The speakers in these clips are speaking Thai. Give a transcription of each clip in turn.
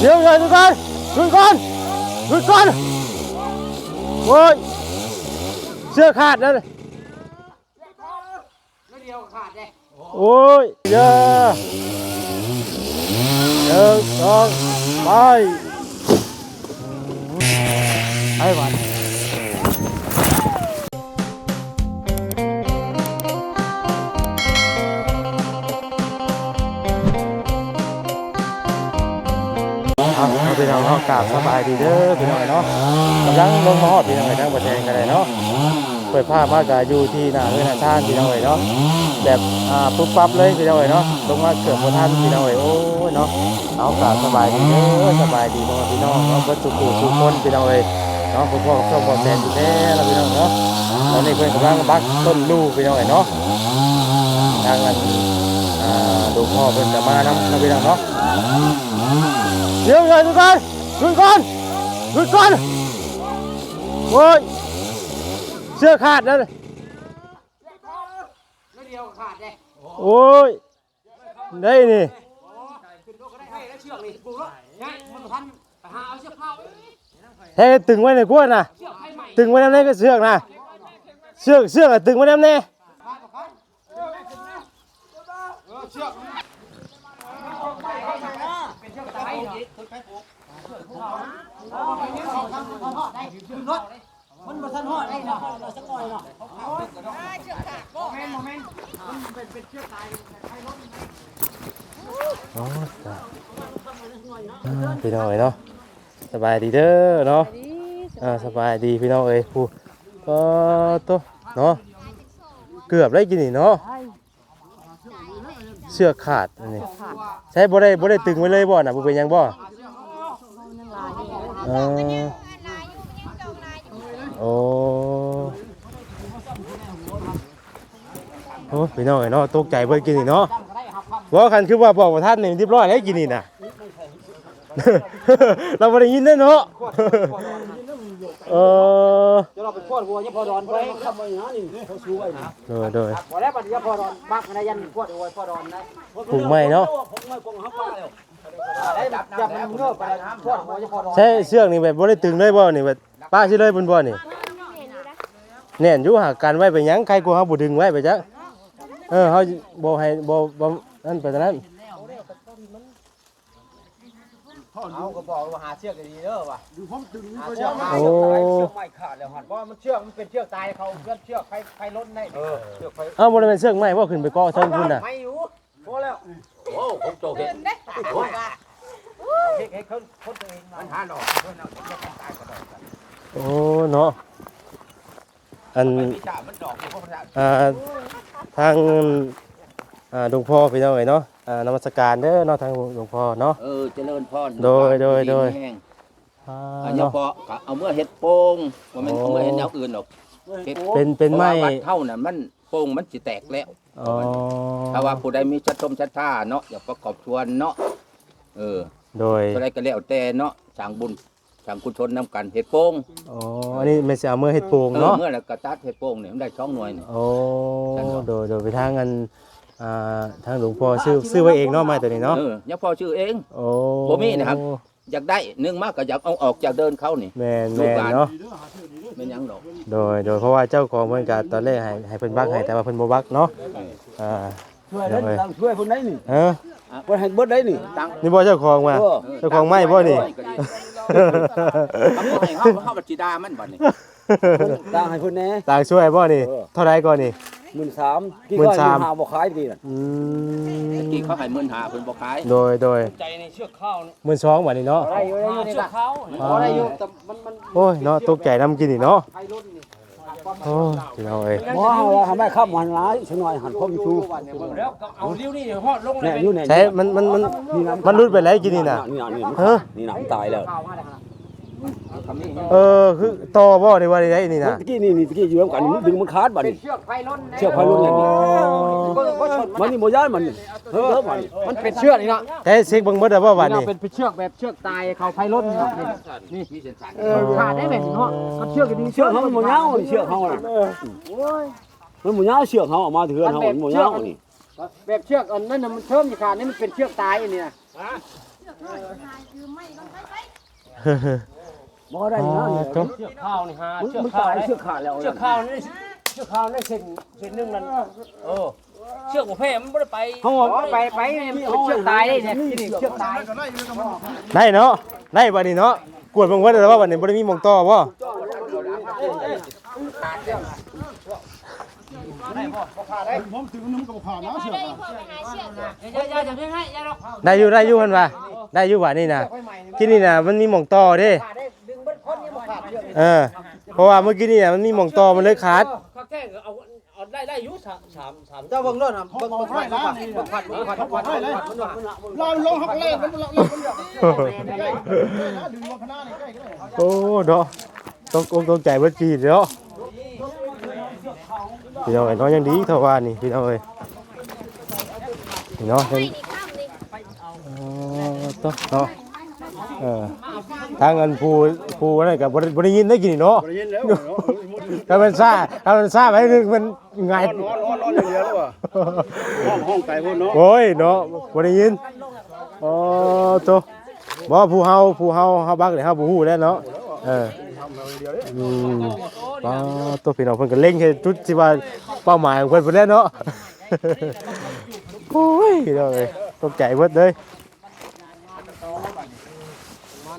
เดี๋ยวเลยทุกคนหยุดก่อนหยุ กราบสบายดีเด้อพี่น้องเนาะกำลังลงมาฮอดพี่น้องไอ้ทั้งประเทศกันเลยเนาะเปิดภาพมากะอยู่ที่หน้าเรือนหน้าท่านพี่น้องเอ้ยเนาะแบบอ่าปุ๊บปั๊บเลยพี่น้องเอ๋ยเนาะลงมาเกือบหมดท่านพี่น้องเอ๋ยโอ้ยเนาะเอากาสบายดีเด้อสบายดีเนาะพี่น้องเนาะเบิดสุขุทุกคนพี่น้องเอ๋ยเนาะพ่อพ่อช่องพ่อแม่อยู่แล้วพี่น้องเนาะตอนนี้เพิ่นกำลังบักต้นลูกพี่น้องเอ๋ยเนาะทางนั้นดูพ่อเพิ่นจะมานำนะพี่น้องเนาะเดี๋ยวเลยทุกคนหยุดก่าดแล้วพี่น้อง่ายมันาเอาเชือกเข้าแท้ตึงไว้ใน กล้วยน่ะเชือกให้ใหม่ตึงไว้น้ำแน่ก็เสือกน่ะเสือกเสือกอะตึงไว้น้ำแน่ เออเชือกเป็นเชือกตายเนาะ มันมาทันหอดได้เนาะเราสักหน่อยเนาะแม่นโมเมนต์มันเป็นเป็นเชือกตายให้รถโอ้ยตายพี่น้องเอ้ยเนาะสบายดีเด้อเนาะอ่าสบายดีพี่น้องเอ้ยผู้ก็โตะเนาะเกือบได้กินนี่เนาะเสือกขาดอันนี่ใช้บ่ได้บ่ได้ตึงไว้เลยบ่น่ะบ่เป็นหยังบ่ เออโอ้โอ้พี่น้องเอ้ยเนาะตกใจเบิ่งกินนี่เนาะว่าคันคือว่าบอกว่าท่านนี่เรียบร้อยแล้วกินนี่นะเราไม่ได้ยินเด้อเนาะ เออเดี๋ยวเราไปขวดหัวยังพอดอนไปทำไมนะนี่เขาสู้ไว้นะโดยโดยพอแล้วปัดยังพอดอนบักนะยันขวดหัวพอดอนนะปลูกไม้เนาะผมไม่กงฮับป้าแล้วได้ จับจับมันเงือบไปขวดหัวยังพอดอนใช่เชือกนี่แบบบ่ได้ตึงเลยบ่นี่แบบป้าสิเลยบนบ่นี่แน่นอยู่หากันไว้ไปหยังใครกลัวเฮาบ่ดึงไว้ไปจักเออเฮาบ่ให้บ่บ่นั่นไปตอนนั้นเอาก็บอกว่าหาเชือกดีเด้อว่ะดูผมตึงหาเชือกมาโอ้เชือกไม่ขาดแล้วหันเพราะมันเชือกมันเป็นเชือกตายเขาเชือกเชือกใครใครล้นได้เออเชือกใครเอ้าบ่ได้เป็นเชือกไม้บ่ขึ้นไปเกาะเทิงพุ่นน่ะไม่อยู่ พอแล้ว โอ้ผมโจเห็นเฮ้ยคนคนตัวเองมันหาหลอกเพื่อนเอาเชือกตายก็ได้โอ้เนาะอันวิชามันดอกอยู่เพราะมันอ่าทางอ่าหลวงพ่อพี่น้องเอ๋ยเนาะอ่านมัสการเด้อเนาะทางหลวงพ่อเนาะเออเจริญพรโดยโดยโดยแห้งอ่าอันนี้เนาะ พอเอาเมื่อเฮ็ดโป่งว่ามันโอ้เอาเมื่อเฮ็ดแนวอื่นหรอกเป็นเป็นไม้ พราะว่าวัดเท่าน่ะมันโป่งมันสิแตกแล้ว อ๋อถ้าว่าผู้ใดมีชัดชมชัดท่าเนาะอย่าประกอบชวนเนาะเออโดยผู้ใดก็แล้วแต่เนาะสร้างบุญสร้างกุศลนํกันเฮ็ดโป่งอ๋ออันนี้ไม่ใช่เอามือเฮ็ดโป่งเออเนาะเมื่อแล้วก็ตัดเฮ็ดโป่งเนี่ยมันได้ช่องหน่วยนี่โอ้โดยโดยไปทางอันอ่าทางหลวงพ่อซื้อซื้อไว้เองเนาะไม้ตัวนี้เนาะเออยังพอชื่อเองโอ้บ่มีนะครับอยากได้หนึงมากก็อยากเอาออกจากเดินเขานี่แม่นแม่นเนาะ แม่นหยังดอกโดยโดยเพราะว่าเจ้าของเพิ่นก็ตอนแรกให้ให้เพิ่นบักให้แต่ว่าเพิ่นบ่บักเนาะอ่าช่วยได้ช่วยคนได้นี่เออเพิ่นให้เบิดได้นี่ตั้งนี่บ่เจ้าของมาเออเจ้าของไม้บ่นี่เอาบ่ให้เฮาเฮาบัดสิดามันบัดนี้ต่างให้เพิ่นแน่ต่างช่วยบ่นี่เออเท่าไรก่อนนี่13,000กี่ หมื่ก็นสามหาบ่ขายดีน่ะอืตะมกี้เขาให้หมื่นหาเพิ่นบ่ขายโดยโดยใจในเชือกข้าวนี่หมื่นสองบาทนี่เนาะ ได้อยู่ได้อยู่นี่ล่ะพอได้อยู่แต่มันมันโอ้ยเนาะตกใจน้ำกินนี่เนาะไฟล้นนี่โอ้ยพี่น้องเอ้ยบ่เอาละทำให้ข้ามวันหลายสักหน่อยหันพมชูแล้วเอาเลี้ยวนี่เดี๋ยวฮอดลงเลแน่ยอยู่แน่ใช่มันมันมันมันรุดไปแล้วกินนี่น่ะ นี่น่ะนี่เฮ้อนี่น่ะมันตายแล้ว เออคือต่อบ่ได้ว่าได้นี่น่ะตะกี้นี่นี่ตะกี้อยู่ร่วมกันมันดึงมันขาดบัดนี้เชือกไฟล้นเชือกไฟล้นอย่างนี้มันนี่บ่ย้ายมันเฮ้อมันมันเป็นเชือกนี่เนาะแต่เช็คเบิ่งเบิดแล้วบ่บาดนี้เป็นเชือกแบบเชือกตายเขาไฟล้นนี่นี่มีเส้นสายขาดได้แบบเนาะมันเชือกดีเชือกเขามันบ่ยาวนี่เชือกเขาน่ะมันบ่ยาวเชือกเขาออกมาเถือนเขามันบ่ยาวนี่แบบเชือกอันนั้นมันเทิมอยู่ขาดนี่มันเป็นเชือกตายอันนี้นะ บ่ได้เนาะก็เชือกข้าวนี่ฮะมึงเชือกมึงข้าวตายได้เชือกขาดแล้วเชือกข้าวนี่เชือกข้าวนี่เส้นเส้นหนึงนั่นเออ เชือกบ่แพ้มันบ่ได้ไปเขาไปไปเชือกตายได้เนี่ยนี่เชือกตายได้เนาะได้บัดนี้เนาะกวดเบิ่งว่าแต่ว่าบัดนี้บ่ได้มีหม่องต่อบ่ผมถึงนุ่มกับผ่านนะเชื่ออย่าอย่าอย่าเพิ่งให้อย่าหรอกได้อยู่ได้อยู่เพิ่นว่าได้อยู่บัดนี้น่ะที่นี่น่ะมันมีหม่องต่อเด้ดึง เบิดคนนี่บ่ขาดเชือกเออเพราะว่าเมื่อกี้นี่น่ะมันมีหม่องต่อมันเลยขาดเขาแกล้งเอาเอาได้ได้อยู่สามสามสามเจ้าเบิ่งโน่นน่ะเขาเบิ่งบอกเบิ่งให้ขาดนะเบิ่งขาดนี่เบิ่งขาดเขาบอกให้เลยมันว่ามันว่าเราลงหักเล่นมันเราเราดึงมาพนานี่ใกล้ก็ได้โอ้เนาะต้องอกต้องใจเบิดจีเนาะพี่น้องเอ้ยเนาะยังดีเท่าว่านี่พี่น้องเอ้ยนี่เนาะยังเออต้องเนาะ เออทางอันผู้ผู้นั่นก็บ่ได้บ่ได้ยินได้กินนี่เนาะบริเวณแล้วถ้ามันซ่าถ้ามันซ่าไปนึงมันง่ายนอนนอนนอนอย่างเดียวแล้วว่ะห้องห้องไก่พวกเนาะโอ้ยเนาะบ่ได้ยินอ๋อโตบ่ผู้เฮาผู้เฮาเฮาบักนี่เฮาบ่ฮู้แล้วเนาะเอออืมอ๋อตัวพี่น้องเพิ่นก็เล็งให้จุดที่ว่าเป้าหมายของเพิ่นพุ่นแหล้วเนาะโอ้ยพี่น้องเอ้ยตกใจเบิดเลย บ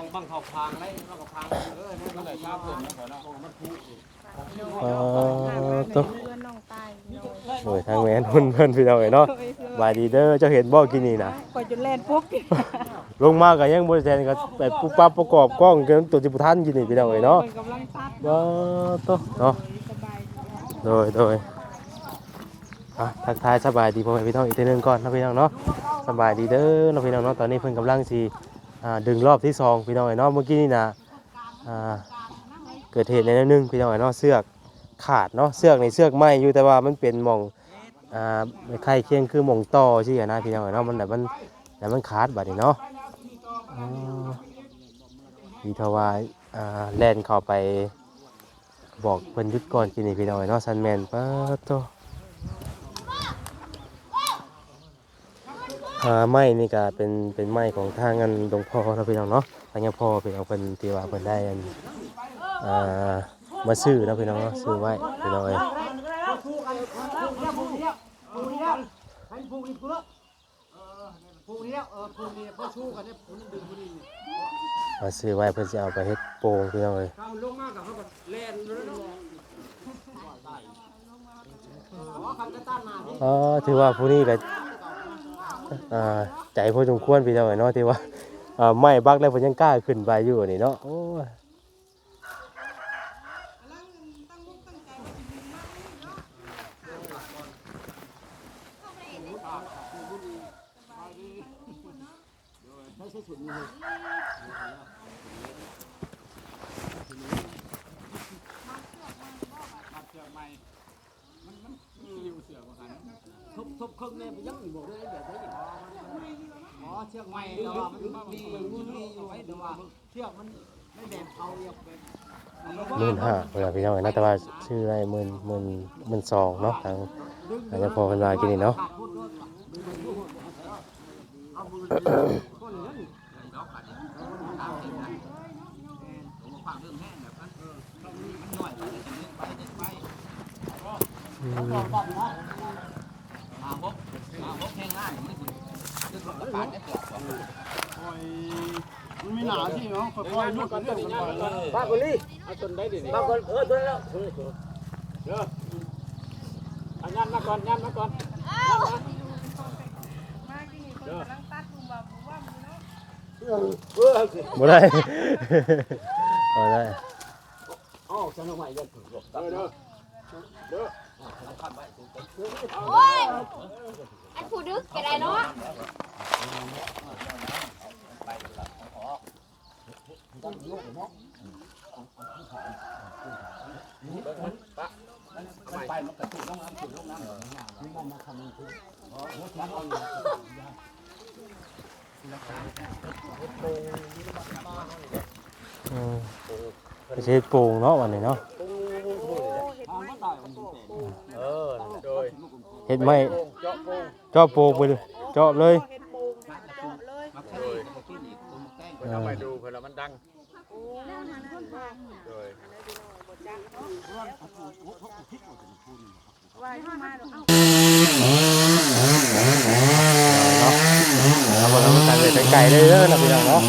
างบางเขาพางได้บางเขาพางเออนั่นแหละครับผมอ๋อตัวโอ้ยทางแม่นเพิ่นเพิ่นพี่น้องเอ้ยเนาะบายดีเด้อเจ้าเห็นบ่กินนี่นะกว่าจะเล่นปุ๊บลงมาก็ยังบ่ได้แทนก็แบบปุ๊บปั๊บประกอบกล้องเกินตัวที่บ่ทันกินนี่พี่น้องเอ้ยเนาะมันกำลังตัดว้าตัวเนาะสบายโดยโดย อะทักทายสบายดีพ่อแม่พี่น้องอีกทีหนึงก่อนนะพี่น้องเนาะสบายดีเด้อนะพี่น้องเนาะตอนนี้เพิ่นกำลังสิอ่าดึงรอบที่สองพี่น้องเอ้เนาะเมื่อกี้นี่นะอ่าเกิดเหตุในนั้นหนึงพี่น้องเอ้เนาะเสือกขาดเนาะเสือกในเสือกไหมอยู่แต่ว่ามันเป็นหม่องอ่าไม่ใครเคียงคือหม่องต่อสิอะนะพี่น้องเอ้เนาะมันแบบมันแต่มันขาดบัดนี้เนาะมีทวายอ่าแล่นเข้าไปบอกเพิ่นยุดก่อนกินนี่พี่น้อยเนาะซันแมนป้าโต อ่าไม้นี่ก็เป็นเป็นไม้ของทางอันหลวงพ่อเนาพี่น้องเนาะทางยังพ่อพี่น้องเพิ่นที่ว่าเพิ่นได้อันอ่ามาซื้อนะพี่น้องเนาะซื้อไว้พี่น้องเอ้ยผูกกันผูกนี่แล้วผูกนี่แล้วให้ผูกนี่กูแล้วเออผูกนี่แล้วเออผูกนี่เพื่อชูกันเนี่ยผูกนี่ดึงมาซื้อไว้เพิ่นสิเอาไปเฮ็ดโป่งพี่น้องเอ้ยเขาลงมากกับเขาก็เล่นเลยอ๋อถือว่าผู้นี้ก็ อ่าใจพอสมควรพี่น้องเอ้ยเนาะที่ว่าอ่าไม้บักแล้วเพิ่นยังกล้าขึ้นไปอยู่นี่เนาะโอ้ย ทุบทุบครึ่งเนี่ยยังอีกบอกเลยแบบนี้อ๋อเชือกใหม่แต่ว่ามันมีมีอยู่ไว้แต่ว่าเชือกมันไม่แบบเอาอย่างแบบหมื่นห้าเวลาพี่น้องเอ้ยเนาะแต่ว่าชื่ออะไรหมื่นหมื่นหมื่นสองเนาะทางทางยังพ่อเพิ่นว่ากินนี่เนาะ มันมีหนาที่เนาะค่อยๆลุกกันเรื่องกันไปบ้ากุลีเอาจนได้ดิบ้ากุลเออตัวแล้วเอายันมาก่อนยันมาก่อนมากที่นี่คนกำลังตัดดูแบบว่ามือเนาะบ่ได้บ่ได้อ๋อฉันเอาใหม่ยัง โอ้ยอันผู้ดึกก็ได้เนาะอืมไปเช็ดโป่งเนาะวันนี้เนาะ เฮ็ดไม่เจาะโป่งไปเลยเจาะเลยเห็นโป่งเจาะเลยเอาไปดูเพิ่นแล้วมันดังโดยว่าเข้ามาเดี๋ยวเอาเอาบ่ต้องการไปไกลเลยเด้อนะพี่น้องเนาะ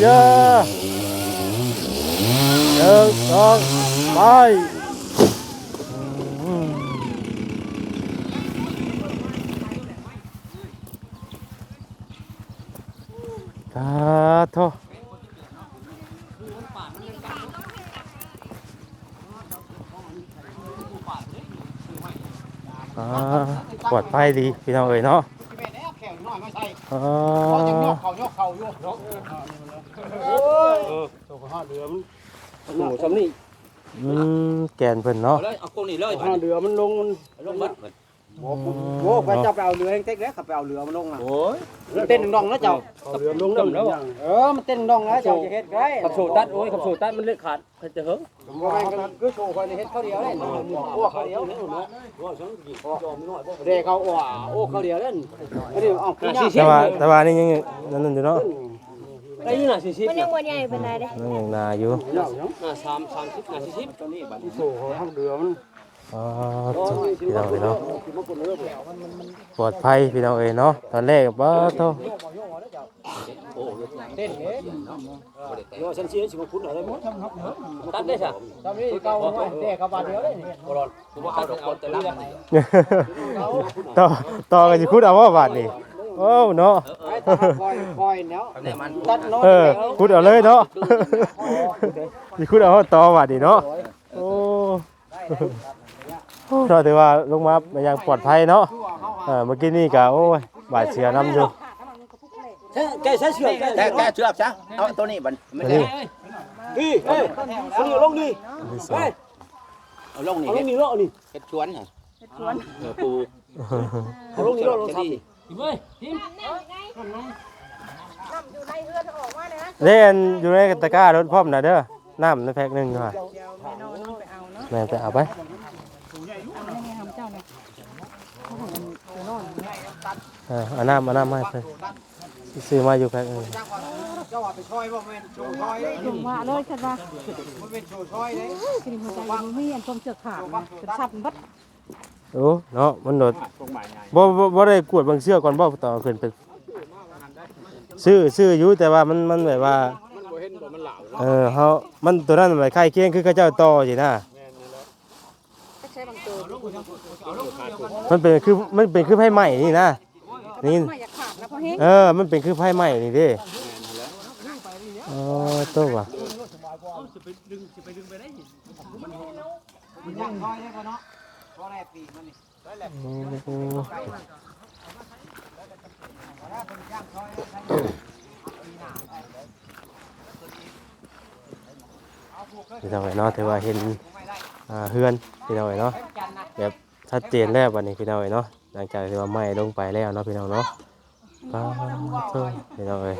เด้อเด้อหนึ่งสองไปอืมกาโทอปลอดภัยดีพี่น้องเอ๋ยเนาะ แม่แล้วแขวน้อยไม่ใช่ อ่ เขาจะยา กเขายกเขาอยู่ เออตัวห้าเดือมัน โอ้โหสำนี่ อืมแกน เพิ่นเนาะเอาเลยเอากงนี่เลยห้าเดือมันลงมันลงมัดโอ้โหไปจับไปเอาเรือเองเต็กแล้วขับไปเอาเรือมาลงน่ะโอ้ยเต้นดองแล้วเจ้า เอาเดือลงแล้วอย่างเออ มันเต้นดองแล้วเจ้าจะเฮ็ดไงขับโซตัดโอ้ยขับโซตัดมันเลือดขาดมันจะเหิงผมว่าแม่งก็คือโชว์คนเฮ็ดข้าวเดียวเลยโอ้ข้าวเดียวเนาะเด้เขาอ้วโอ้ข้าวเดียวเล่นอันนี้เอาขึ้นยากแต่ว่าแต่ว่านี่ยังนั่นนั่นอยู่เนาะ ไอ้นี่น่ะสี่สิบมันยังบ่ใหญ่ปานใดเด้นั่นยังนาอยู่น่ะสามสามสิบน่ะสี่สิบตัวนี้บัดโซ่ห้าเดือมันอ๋อพี่น้องเอ้ยเนาะปลอดภัยพี่น้องเอ้ยเนาะตอนแรกบ่โทเต้นเด้โยฉันเสียสิบคุณอะไรมั้งตัดได้ใช่ตอนนี้เก่าเด้เขาบาดเดียวเลยบอลผมว่าตัดเอาแต่ละต่อต่อกันสิคุดเอาว่าบาดนี่ โอ้เนาะไอ้าคอยคอยเนาะตัดน้อยเออคุดเอาเลยเนาะสิคุดเอาต่อบาดีเนาะโอ้เราถือว่าลงมาอย่างปลอดภัยเนาะเออเมื่อกี้นี่ก็โอ้ยบาดเสียน้ำอยู่แกใช้เชือกแกแกเชือกซะเอาตัวนี้บันไม่ได้ดีเฮ้ยเอาลงดิที่สองเอาลงนี่เอาลเฮ็งดนี่เลาะนี่เฮ็ดชวนน่ะเออปูเอาลงนี่เลาะลงทำ น้ำอยู่ในเรือนออกมาเลยนะเล่นอยู่ในตะกร้ารถพร้อมนะเด้อน้ำในแพ็คหนึ่งค่ะเดี๋ยวแม่นอนต้องไปเอาเนาะแม่ไปเอาไปเอาแม่ทำเจ้าเนี่ยเขาบอกมันตัวนอนเนี่ยเออเอาน้ำเอาน้ำมาให้เพิ่นซื้อมาอยู่แพ็คหนึงเจ้าว่าไปช่วยบ่แม่นโชว์ช่อยเด้ลงว่าเลยฉันว่ามันเป็นโชว์ช่อยเด้กินหัวใจมันไม่ยันต้มเสือกขาดนะเป็นสับบัด โอ้เนาะมันโดดบ่บ่บ่ได้กวดบางเสื้อก่อนบ่ต่อขึ้นไปซื้อซื้ออยู่แต่ว่ามันมันแบบว่ามันบ่เห็นบ่มันเหลาเออเฮามันตัวนั้นมันไข่เคียงคือเขาเจ้าต่อสินะมันเป็นคือมันเป็นคือไผใหม่นี่นะนี่ไม่อยากขาดนะพ่อเฮงเออ มันเป็นคือไพ่ใหม่นี่เดิอ๋อตัวว่ะ โอ้โหเพี่น้องเอ้ยเนาะถือว่าเห็นอ่าเฮือนพี่น้องเอ้ยเนาะแบบชัดเจนแล้ววันนี้พี่น้องเอ้ยเนาะหลังจากที่ว่าไหม้ลงไปแล้วเนาะพี่น้องเนาะป้าเพิ่นพี่น้องเอ้ย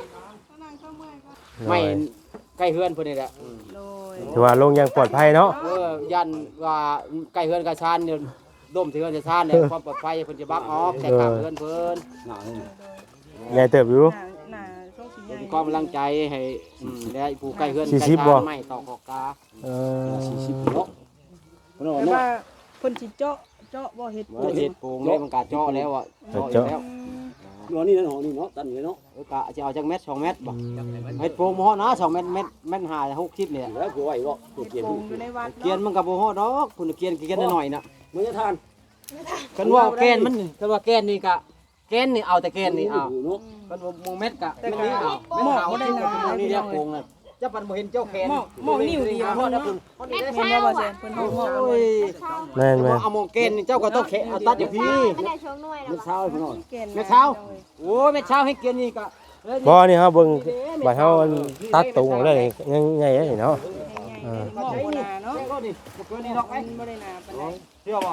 ไม่ใกล้เฮือนเพิ่นนี่แหละโดยถือว่าลงอย่างปลอดภัยเนาะเออยันว่าใกล้เฮือนกับชานเนี่ย ดมที่เฮือนจะชานเนี่ยความปลอดภัยเพิ่นจะบักออกแต่ข้างเฮือนเพิ่นหนาเลยใหญ่เติบอยู่หน้าหน้าช่องสีใหญ่เป็นความกำลังใจให้อืมและผู้ใกล้เฮือนสี่ใกล้สิบชาบ่นไม่ต่อขอกาเออสี่สิบเนาะเพราะแต่ว่าว่าเพิ่นสิเจาะเจาะบ่เฮ็ดเมื่อเฮ็ดโป่งเลยมันกะเจาะแล้วอะเจาะอยู่แล้วเนานี่นะเนาะนี่เนาะตันเลยเนาะเออกะจะเอาจักเม็ดสองเม็ดบ่เม็ดโป่งบ่ฮอดนะสองเม็ดเม็ดเม็ดห้าหกชิดเนี่ยแล้วกูไหวบ่กูเกียนอยู่ในวัดเกียนมันก็บ่ฮอดดอกคุณเกียนเกียนน้อยน่ะมึงจะทานกันว่าแกนมันกันว่าแกนนี่กะแกนนี่เอาแต่แกนนี่เอาเนาะคันว่าหมู่เม็ดกะเม็ดนี่เอาเม็ดหาบ่ได้นะนี่เรียกโป่งน่ะ จะปันบ่เห็นเจ้าแขนหม้อหม้อนิ้วเดียวฮอดนะเนาะคุณฮอดนี่แม่ได้เช้าแม่นบ่อะแซ่เพิ่นเฮาหม้อโอ้ยแม่นแม่นเอาหมองเกณฑ์นี่เจ้าก็ต้องแขเอาตัดอยู่พี่ไม่ได้ช่วงหน่วยมึแล้วงเช้าพี่น้องแก่นแม่เช้าโอ้ยแม่เช้าให้เกียนนี่ก็เอ้ยบ่นี่เฮาเบิ่งบัดเฮาตัดตุงออกเลยยังไงนี่เนาะใหญ่ๆหม้อโบราณเนาะแม่ก็นี่บ่เกินนี่ดอกไอ้มันบ่ได้หนาปานใดเชื่อบ่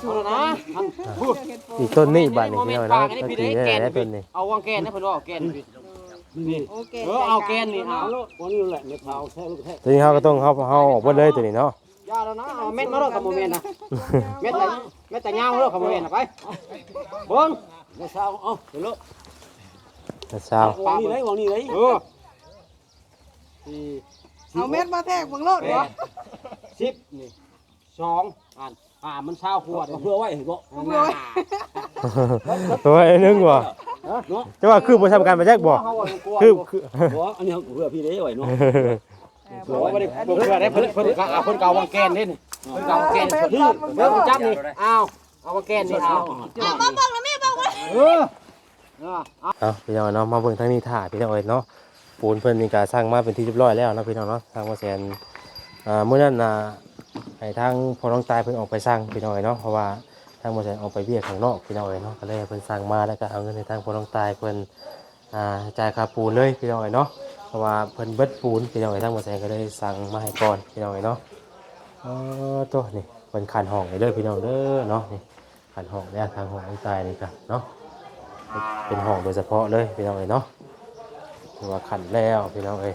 เอาละนะอันพูดอีกต้นนี้บัดนี่พี่น้องเนาะตะกี้ได้ได้ต้นนี้เอาวางแกนนะเพิ่นว่าเอาแกน นี่โอเคเออเอาแกนนี่เอาเอาแล้ววันนี้แหละเม็ดเท้าแท้ลูกแท้ตัวนี้เฮาก็ต้องเฮาเฮาออกเบิดเลยตัวนี้เนาะอย่าแล้วนะเอาเม็ดมาแล้วกับบ่แม่นนะเม็ดแต่เม็ดแต่ยาวแล้วกับบ่แม่นนะไปเบิ่งเม็ดเช้าเอ้าเดี๋ยวแต่เช้าวันนี้ไหนวันนี้ไหนเออสี่เอาเม็ดมาแทกเบิ่งโลดแปบ่ดสิบนี่สองอันอ่ามันเช้าขวดเพื่อไว้เห็นบ่เพื่อไว้ตัวไอ้นึงบ่เนาะ แต่ว่าคือบ่ทำการมาแจกบ่คือคือบ่อันนี้เพื่อพี่เด้ไว้เนาะเพื่อบ่ได้เพื่อได้เพิ่นเพิ่นก็เอาเพิ่นเก่าวางแกนนี่นี่เพิ่นเก่าวางแกนส่วนนี้เพิ่นจับนี่อ้าวเอาวางแกนนี่เอาบอกบอกแล้วแม่บอกว่าเอออ่าเอาพี่น้องเนาะมาเบิ่งทางนี้ท่าพี่น้องเอ้ยเนาะปูนเพิ่นนี่ก็สร้างมาเป็นที่เรียบร้อยแล้วเนาะพี่น้องเนาะทางว่าแสนอ่ามื้อนั้นน่ะให้ทางพ่อน้องตายเพิ่นออกไปสร้างพี่น้องเอ้ยเนาะเพราะว่า ทางบ่แสนออกไปเวียข้างนอกพี่น้องเอ้ยเนาะก็เลยเพิ่นสร้างมาแล้วก็เอาเงินให้ทางพ่อน้องตายเพิ่นอ่าจ่ายค่าปูนเลยพี่น้องเอ้ยเนาะเพราะว่าเพิ่นเบิดปูนพี่น้องเอ้ยทางบ่แสนก็เลยสั่งมาให้ก่อนพี่น้องเอ้ยเนาะเออตัวนี่เพิ่นขันห้องเด้อพี่น้องเด้อเนาะนี่ขันห้องแล้วทางห้องน้องตายนี่ก็เนาะเป็นห้องโดยเฉพาะเลยพี่น้องเอ้ยเนาะถือว่าขันแล้วพี่น้องเอ้ย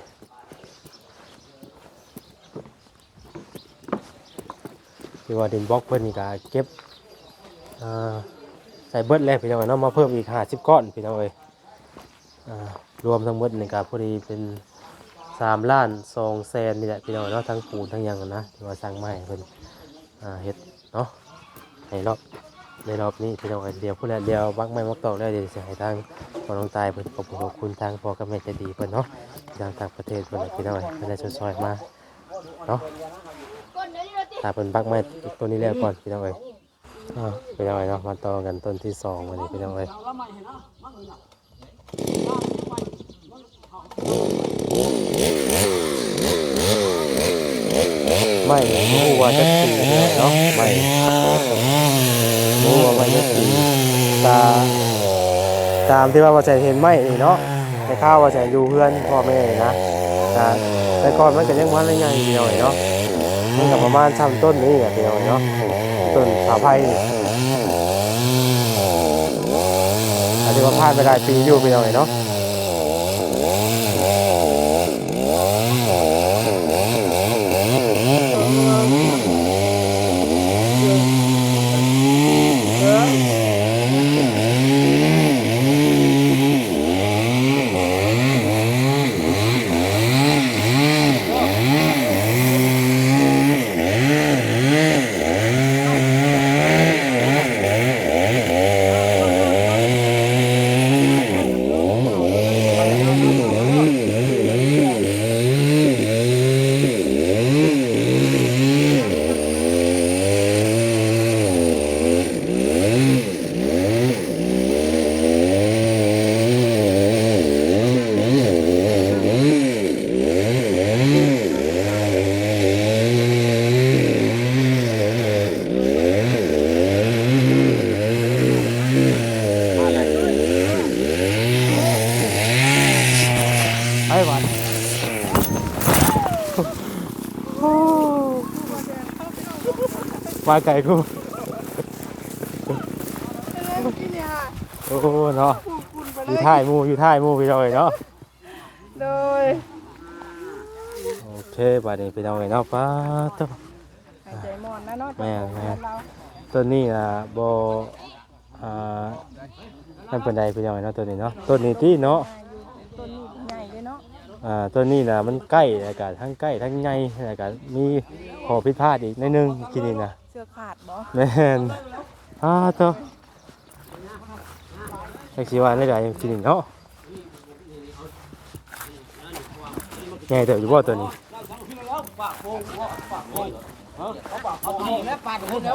ที่ว่าดินบล็อกเพิ่นนี่ก็เก็บ ใส่เบิดแล้วพี่น้องเอ้ยเนาะมาเพิ่มอีกห้าสิบก้อนพี่น้องเอ้ยรวมทั้งหมดนี่ก็พอดีเป็นสามล้านสองแสนนี่แหละพี่น้องเอ้ยเนาะทั้งปูนทั้งยังนะที่ว่าสั่งให้เพิ่นเฮ็ดเนาะให้รอบในรอบนี้พี่น้องเอ้ยเดียวพูดแล้วเดียวบักไม่มกตอกแล้วเดี๋ยวจะให้ทางพอน้องตายเพิ่นขอบคุณขอบคุณทางพ่อกับแม่ใจะดีเพิ่นเนาะทางต่างประเทศเพิ่นพี่น้องเอ้ยเพิ่นได้ช่วยๆมาเนาะถ้าเพิ่นบักไม้ต้นนี้แล้วก่อนพี่น้องเอ้ย อ้าวพี่น้องเอ้ยเนาะมาต่อกันต้นที่สองวันนี้พี่น้องเอ้ยไม่รู้ว่าจะตีเนาะไม่รู้ว่าไม่จะตีตาตามที่ว่าว่าจะเห็นไหมนี่เนาะในข้าวว่าจะอยู่เพื่อนพ่อแม่นะแต่ก่อนมันก็ยังวันละใหญ่เดียวเนาะมันก็ประมาณซ้ำต้นนี้อะเดียวเนาะ ต้นขาไผ่นี่อันนี้ว่าผ่านไปหลายปีอยู่ไปหน่อยเนาะ มาไก่กูโอ้เนาะอยู่ท้ายหมู่อยู่ท้ายหมู่พี่น้องเอ้ยเนาะโดยโอเคบัดนี้พี่น้องเอ้ยเนาะป้าตบหายใจมอนนะเนาะแม่นแม่นเราต้นนี้อะบ่อ่านั่นเป็นใดพี่น้องเอ้ยเนาะต้นนี้เนาะต้นนี้ที่เนาะต้นนี้ใหญ่เลยเนาะอ่าต้นนี้น่ะมันใกล้อากาศทั้งใกล้ทั้งใหญ่อากาศมีขอผิดพลาดอีกนิดนึงกินนี่นะ เสื้อขาดบ่แม่นอ้าเจ้าไอ้ชีวานได้หลายกินนี่เนาะใหญ่เติบอยู่บ่ตัวนี้แล้วปาดคนแล้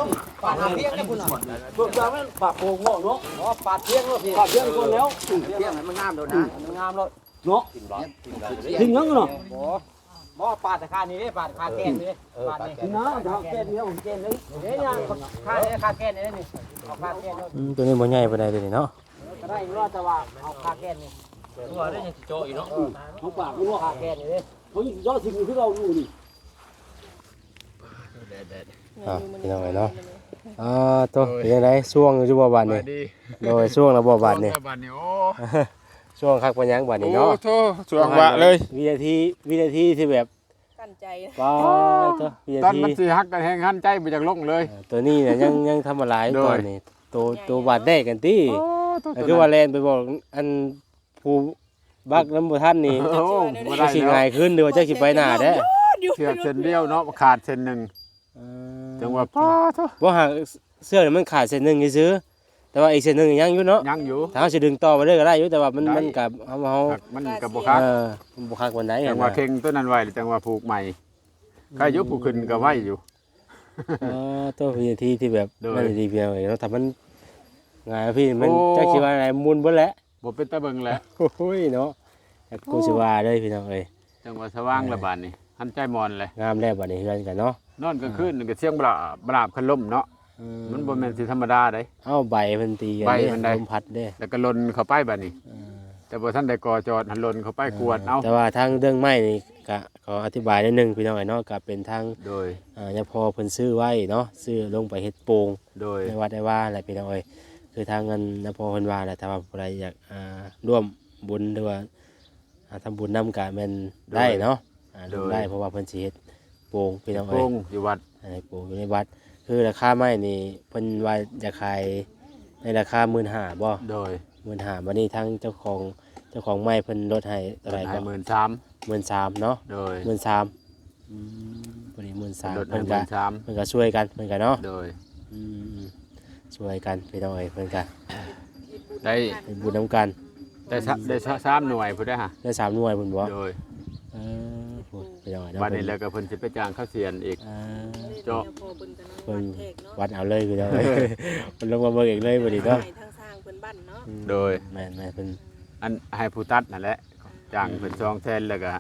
วปาดหาเพียงแล้วคุณน่ะพวกเราแม่นปากโป่งเนาะเนาะอ๋อปาดเพียงแล้วพี่ปากเพียงคนแล้วเพียงให้มันงามโดนนะงามเลยเนาะถึงยังเนาะ บ่บ่ปาดแต่คานี้เด้ปาดคาแก้นนี่ปาดนี่ถึงนะทางแก้เดียวแก้เลยเด้ยังคาคาแก้นนี่นี่เอาคาแก้นอืมตัวนี้บ่ใหญ่ปานใดตัวนี้เนาะก็ได้รอดแต่ว่าเอาคาแก้นนี่ตัวได้ยังโจอีเนาะเขาปากมันว่าคาแก้นนี่เด้เขายอดสิ่งที่เราอยู่นี่อ่าพี่น้องเอ้ยเนาะอ่าตัวเป็นจังไดช่วงอยู่บ่บาดนี้โดยช่วงแล้วบ่บาดนี้บัดนี้โอ้ ช่วงคักปานยังบาดนี้โอ้เนาะโธ่สวงวะเลย วินาทีวินาทีที่แบบกั้นใจป้าเจ้าวิตอนาทีนมันสิฮักกันแฮงหันใจไปจากลงเลยเออตัวนี้เนี่ยยังยังทำอะไรโดยตอนนี้ตัวตัวบาดได้กันที่โอ้โธ่ก็คือว่าแลนไปบอกอันผู้บักน้ำบ่ท่านนี่โอ้บ่จะได้สิแล้วง่ายขึ้นหรือว่าจะสิไปหน้าได้เชือกเส้นเดียวเนาะขาดเส้นหนึงจังว่าป้าโธ่บ่หากเสื้อนี่มันขาดเส้นหนึงซื้อๆ แต่ว่าอีกเส้นหนึงยังอยู่เนาะยังอยู่ถ้าเราสิดึงต่อไปเลยก็ได้อยู่แต่ว่ามันได้มันกับเฮาเฮาหักมันก็บ่คักเออมันบ่คักปานใดจัอะงว่านะเข่งตัวนั้นไว้จังว่าผูกใหม่ใครอยุบผูกขึ้นก็ไว้อยู่ เออตัววินาทีที่แบบโดยนั่นดีเพียงเลยเนาะแต่มันง่ายพี่มันโอ้จะคิดว่าอะไรมุนเบิดแหละบ่เป็นตาเบิ่งแหล้วโอ้ยเนาะแต่กูสิว่าเด้อพี่น้องเอ้ยจังว่าสว่างละบาดนี่หันใจมอนเลยงามแล้วบัดนี้เฮือนกันเนาะนอนกลางคืนนี่ก็เสียงบลาบลาบคันลมเนาะ มันบ่แม่นสิธรรมดาเด้เอาใบมันตีกันใบเด้มันได้ลมพัดเด้แล้วก็ลนเข้าไปบัดนี้เออแต่บ่ทันได้ก่อจอดหันลนเข้าไปกวดเอาแต่ว่าทางเรื่องไม้นี่ก็ขออธิบายนิดนึงพี่น้องเอ้ยเนาะก็เป็นทางโดยอ่ายาพอเพิ่นซื้อไว้เนาะซื้อลงไปเฮ็ดโป่งโดยในวัดได้ว่าอะไรพี่น้องเอ้ยคือทางเงินยาพอเพิ่นว่าแหละถ้าว่าผู้ใดอยากอ่าร่วมบุญหรือว่าอ่าทำบุญนำก็แม่นได้เนาะอ่าร่วมได้เพราะว่าเพิ่นสิเฮ็ดโป่งพี่น้องโป่เอ้ยงอยู่วัดอันนี้ปลูกอยู่ในวัด คือราคาไม้นี่เพิ่นว่าจะขายในราคาหมื่นห้าบ่โดยหมื่นห้าวันนี้ทั้งเจ้าของเจ้าของไม้เพิ่นลดให้เท่าไหร่ให้ก็หมื่นสามหมื่นสามเนาะโดยหมื่นสามพอดีหมื่นสามลดให้เพิ่นหก็มื่นสามเพิ่นก็ช่วยกันเพิ่นก็เนาะโดยอืมช่วยกันพี่น้องเอ้ยเพิ่นก็ได้เป็นบุญน้ำกันได้สะได้สะสามหน่วยพุ่นได้อฮะได้สามหน่วยเพิ่นบ่โดย เออพูดพี่น้องเอ้ยเนาะวันนี้เพิ่นแล้วก็เพิ่นสิไปจ้างข้าวเสียนอีกอ่าเจาะเพิ่นวัดเอาเลยพี่น้องเอ้ยเพิ่นลงมาเบิ่งเองเลยบัดนี้เนาะทางสร้างเพิ่นบ้านเนาะอืมโดย แม่นแม่นเพิ่นอันให้ผู้ตัดนั่นแหละจ้างเพิ่นซองแทนแล้วก็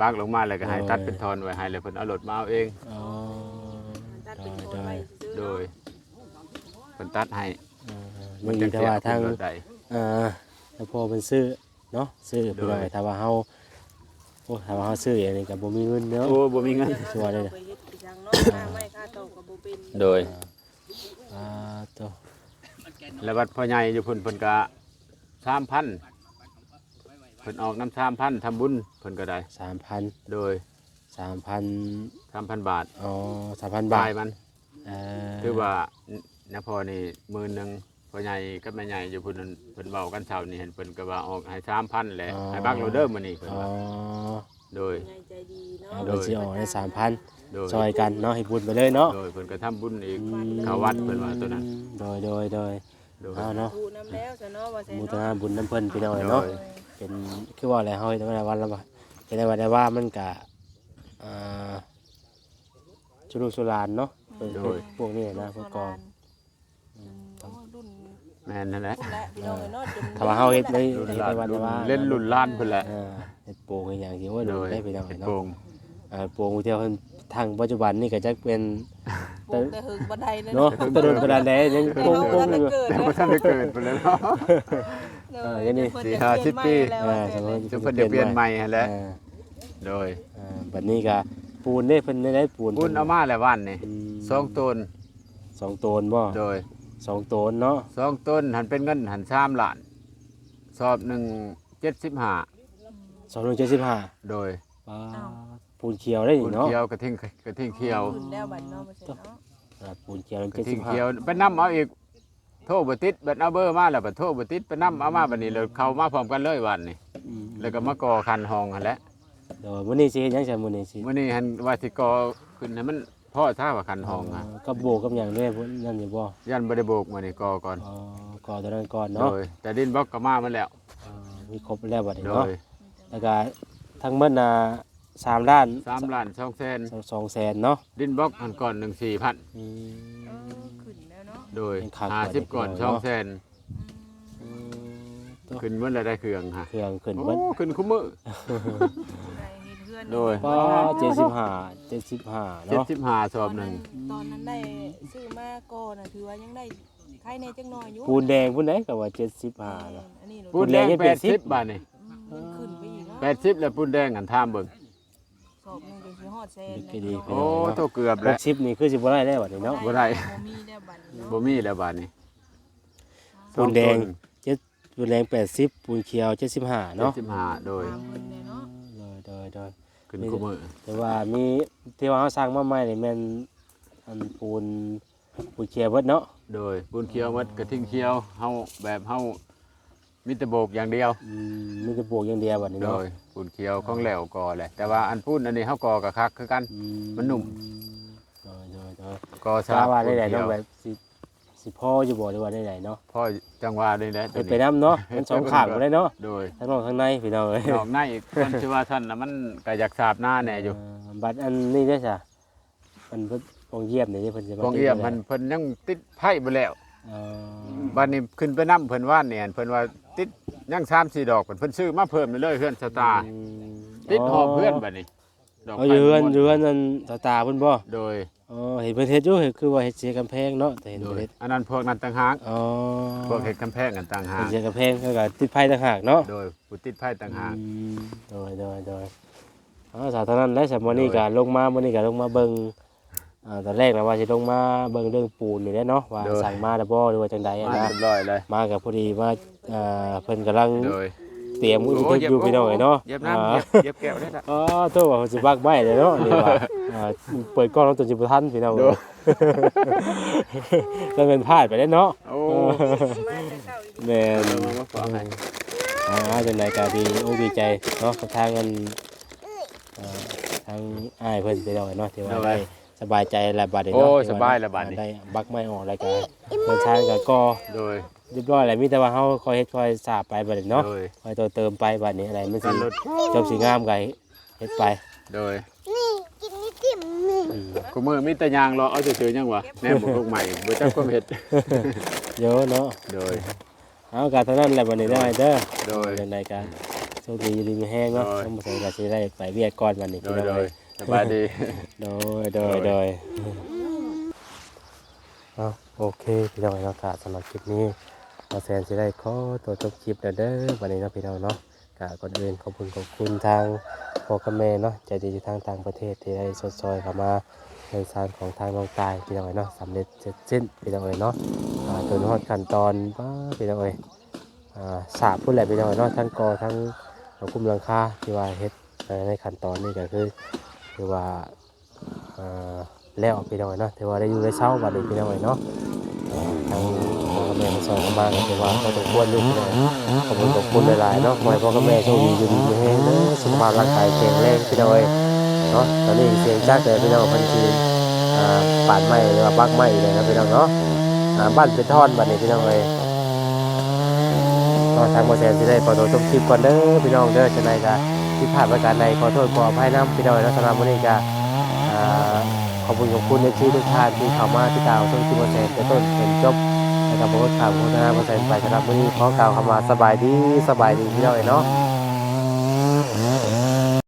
บากลงมาแล้วก็ให้ตัดเป็นทอนไว้ให้แล้วเพิ่นเอารถมาเอาเอง อ๋อตัดได้เป็นโคนได้ไว้ซื้อโดยเพิ่นตัดให้เออยังดีแต่ว่าทางรถใดอ่าแล้วพอเป็นซื้อเนาะซื้อไปหน่อยโดย ถ้าว่าเฮา โอ้ถ้าว่าเฮาซื้ออย่างนี้ก็บ่มีเงินเนาะ โอ้บ่มีเงินชัวร์เลยไปเฮ็ดอีกอย่างเนาะค่าไม้ค่าเตาก็บ่เป็นโดย อ่าตัวแล้ววัดพ่อใหญ่อยู่เพิ่นเพิ่นก็สามพันเพิ่นออกน้ำสามพันทำบุญเพิ่นก็ได้3,000โดย3,000สามพันบาทอ๋อ3,000บาบาทยมันเอ่อคือว่าณพอนี่หมื่นหนึ่ง พ่อใหญ่กับแม่ใหญ่อยู่เพิ่นนั่นเพิ่นเว้ากันเช้านี่เห็นเพิ่นก็ว่าออกให้สามพันแหละให้บักโรเดอร์มื้อนี้เพิ่นอ๋อว่าโดยใหญ่ใจดีเนาะเอาเพิ่นสิออกได้3,000โดยซอยกันเนาะให้บุญไปเลยเนาะโดยเพิ่นก็ทำบุญอีกเข้าวัดเพิ่นว่าตัวนั้น โดยโดยโดยโดยเอาเนาะผู้นำแล้วซะเนาะว่าแซ่มุทเนาะนาบุญน้ำเพิ่นพี่น้องโดเนาะยเป็นคือว่าอะไรเฮาเฮ็ดในวันละบ่เฮ็ดในวันได้ว่ามันก็อ่าชุรุสุรานเนาะเป็นพวกนี้นะพวกกองรุ่น แม่นนั่นแหละและพี่น้องเนาะจนถ้าว่าเฮาเฮ็ดในรุ่นเฮ็ดหลาในนวันได้ว่าเล่นรุ่นล้านเพิ่นแหละอ่าเฮ็ดโป่งอีหยังที่ว่าโดดูยได้พี่น้องเฮ็ดเนาะโป่งอ่าโป่งที่เพิ่นทางปัจจุบันนี่ก็จักเป็นปลูกแต่หึงบันไดเลยเนาะตะโดนกระดานแดยังแต่โป่งเฮาโป่งบ่อยู่ได้เกิดแต่บ่ทันได้เกิดเพิ่นแล้วเนาะ เอออย่างนี้ สี่ห้าสิบปีอ่าสมมุติจะเพิ่นจะเปลี่ยนใหม่หั่นแหละอ่าโดยอ่าบัดนี้ก็ปูนได้เพิ่นได้ได้ปูนบุญเอามาแล้ววันนี่อืมสองต้นสองโตนบ่โดย สองโตนเนาะสองต้นหันเป็นเงินหันสามล้าน สอบหนึ่งเจ็ดสิบห้าสองหนึ่งเจ็ดสิบห้าโดยปูนเขียวได้ปูนี่นเนาะ เขียวกระทิงกระทิงเขียวขึ้นแล้วบัดเนาะบ่ใช่เนาะอ่าปูนเขียวกเจ็ระดทิสิงบห้าเขียวไปนํเอาอีก โทษบติดบัดเอาเบอร์มาแล้วบัดโทษบติดไปนํเอามาบัดนี้เลยเข้ามาพร้อมกันเลยวันนี้ อืมแล้วก็มาก่อคันห้องหั่นแหละเดี๋ยวมื้อนี้สิเฮ็ดหยังใช่มื้อนี้สิมื้อนี้หันว่าสิก่อขึ้นให้มัน พ่อท่าว่าคันห้องอะกับโบกับหยังด้วยพุ่นนั่นอยู่บ่ยันบ่ได้โบกมื้อนี้ก่อก่อนอ๋อก่อตัวนั้นก่อนโดเนาะยแต่ดินบล็อกก็มามันแล้วอ่ามีครบแล้วบัดนี้โดเนาะยแล้วก็ทั้งหมดน่ะสามล้าน3ล้าน2แสนสองแสนเนาะดินบล็อกหันก่อน1 4,000อืมเออขึ้นแล้วเนาะโดยเป็นขาดก่อน50ก่อนเนาะ2แสนอืมขึ้นเมื่อไรได้เครื่องฮะเครื่องขึ้นโอ้เบิด ขึ้นคุ้มมือ ได้เฮ็ดเฮือนโดยก็เจ็ดสิบห้าเจ็ดสิบห้าเจ็ดเนาะสิบห้าสอบหนึ่งตอนนั้นได้ซื้อมาก่อนน่ะถือว่ายังได้ใครในจังน้อยอยู่ปูนแดงพุ่นไหนก็ว่าเจ็ดสิบห้าเนาะ อันนี้ปูนแดงปูนแดงยังแปเป็ดนสิสิบบบาทนี่มันขึ้นไปอีกเนาะแปดสิบแล้วปูนแดงหันทามเบิ่งสอบหนึงก็สิฮอดแสนดีดีโอ้โตเกือบหแล้วกสิบนี่คือสิบ่ได้แล้วบัดนี้เนาะ บ่ได้บ่มีแล้วบัดนี้เนาะบ่มีแล้วบาทนี่ปูนแดงปูนแดงแปดสิบปูนเขียวเจ็ดสิบห้าเนาะเนาะสิบห้าโดย ตามเพิ่นเลยเนาะ โดยโดยโดย ขึ้นคุ้มมือแต่ว่ามีที่ว่าเขาสร้างมาใหม่นี่แม่นอันปูนปูนเขียวเบิดเนาะโดยปูนเขียวมัดกระทิงเขียวเฮาแบบเฮามีแต่โบกอย่างเดียวอืมมีแต่ปลูกอย่างเดียวบัดนี้โดเนาะยปูนเขียวของแล้วก่อแหละแต่ว่าอันปูนอันนี้เฮาก่อกับคักคือกัน อืมันหนุ่ม โดยโดยโดยก่อทราบว่าปูได้นไหนเขีเนาะยวแบบสิ สิพ่ออยู่บ่หรือว่าได้ไหนเนาะพ่อจังหวะนี่แหละเฮ็ดไปน้ำเนาะมันสองข้างบ่ได้เนาะโดยทั้งนอกทั้งในพี่น้องเอ้ยนอกในอีกคนชื่อว่าท่านน่ะมันก็อยากสาบหน้าแน่อยู่เบัดอันนี้ได้อจ้ะมันเพิ่นปองเยี่ยมนี่เพิ่นจะมากองเอี่ยมมันเพิ่นยังติดไพ่บ่แล้วเอ่อบัดนี้ขึ้นไปนํเพิ่นว่านเนี่ยเพิ่นว่าติดยัง3 4ดอกเพิ่นเพิ่นซื้อมาเพิ่มเลยเพื่อนสตาร์อืมติดหอบเพื่อนบัดนี้ ดอกเอาอยู่เฮือนไผ่อยู่เฮือนนั่นตาตาเพิ่นบ่โดยอ๋อเห็นเพิ่นเฮ็ดอยู่เห็นคือว่าเฮ็ดเสียกำแพงเนาะแต่เห็นโดเพิ่นยเฮ็ดอันนั้นพวกนั้นต่างหากอ๋อพวกเฮ็ดกำแพงกันต่างหาเฮ็กดเสียกำแพงแล้วก็ติดไฟต่างหากเนาะ โดยผู้ติดไพ่ต่างหาก อืมโดยโดยโดยอ๋อสาธารณะและสมื้อนี้ก็ลงมามื้อนี้ก็ลงมาเบิ่งอ่าตอนแรกนะว่าสิลงมาเบิ่งเรื่องปูนนี่แหละเนาะว่าสั่งมาแล้วบ่หรือว่าจังใดอะมานะเรียบร้อยเลยมากับพอดีว่าอ่าเพิ่นกำลังโดย เตรียมอุปกรณ์อยู่พี่น้องไอ้เนาะเย็บน้ำอ่าเย็บเย็บแก้วได้ละอ๋อโทษว่าเขาสิบักไม้เลยเนาะนี่ว่าอ่าเปิดกล้องแล้วตัวสิบ่ทันพี่น้องโดยแล้วเป็นพลาดไปแล้วเนาะโอ้แม่นเอามาฝากให้อ่าจังได๋ก็ดีโอ้ดีใจเนาะกับทางกันอ่าทางอ้ายเพิ่นพี่น้องไอ้เนาะที่ว่าได้ สบายใจแล้วบัดนี้โอ้เนาะยสบายแล้วบัดนี้ ได้บักไม้ออกแล้วก็เดินทางก็ก็โดย เรียบร้อยแล้วมีแต่ว่าเฮาคอยเฮ็ดคอยสาบไปบัดนี้เนาะโดย คอยตัวเติมไปบัดนี้อะไรมันสิการลด จบสิงามก็เฮ็ดไปโดยนี่กินนี่จิ้มนี่อืมกูมือมีแต่ยางรอเอาเฉยๆยังวะแน่บุกลูกใหม่บ่จักความเฮ็ดเยอะเนาะโดย เอาการเท่านั้นแหละบัดนี้ได้เด้อโดยจังไดก็โชคดีอยู่ดีมีแห้งเนาะโดย ต้องบ่ใส่ก็สิได้ไปเวียดก่อนบัดนี้โดพี่ยน้องโดเอ้ยย สบายดี โดยโดยโดยเอาโอเคพี่น้องเนาะก็สำหรับคลิปนี้เราแซนสิได้ขอตัวจบคลิปแล้วเด้อบัดนี้เนาะพี่น้องเนาะก็ก่อนอื่นขอบคุณขอบคุณทางพ่อกับแม่เนาะใจดีที่ทางต่างประเทศที่ได้สดซอยเข้ามาในสารของทางน้องตายพี่น้องเอ้ยเนาะสำเร็จเสร็จสิ้นพี่น้องเอ้ยเนาะอ่าจนฮอดขั้นตอนป้าพี่น้องเอ้ยอ่าสาบพุ่นแหละพี่น้องเอ้ยเนาะทั้งกอทั้งเอาคุ้มหลังคาที่ว่าเฮ็ดเอ่อในขั้นตอนนี้ก็คือ คือว่าแล้วพี่น้อยเนาะถือว่าได้อยู่ได้เช้าบัดนี้พี่น้องเอ้ยเนาะอ่าทางพ่อกับแม่มาสอนกันมาก็ถือว่าก็ต้องควรอยู่พี่น้องเอ้ยขอบคุณขอบคุณหลายๆเนาะขอให้พ่อกับแม่โชคดีอยู่ดีมีแรงเด้อสุขภาพร่างกายแข็งแรงพี่น้อยเนาะตอนนี้เสียงจักแต่พี่น้องพันทีอ่าปาดไม้หรือว่าบักไม้เลยนะพี่น้องเนาะบ้านเป็นท่อนบ้านนี้พี่น้องเอ้ยก็ทางบริษัทที่ได้ขอโทษทุกคลิปก่อนเด้อพี่น้องเด้อจะไหนก็ที่ ผ่าดประการใดขอโทษขออภัยน้ำพี่น้องเอ้ยเนาะสำหรับวันนี้ก็อ่าขอบคุณขอบคุณในที่ทุกท่านที่เข้ามาที่ดาวช่องที่บริษัทแต่ต้นเป็นจบนะครับผมก็ถามโฆษณาเปอร์เซ็นต์ไปสำหรับวันนี้ขอกล่าวคำว่าสบายดีสบายดีพี่น้อยเนาะ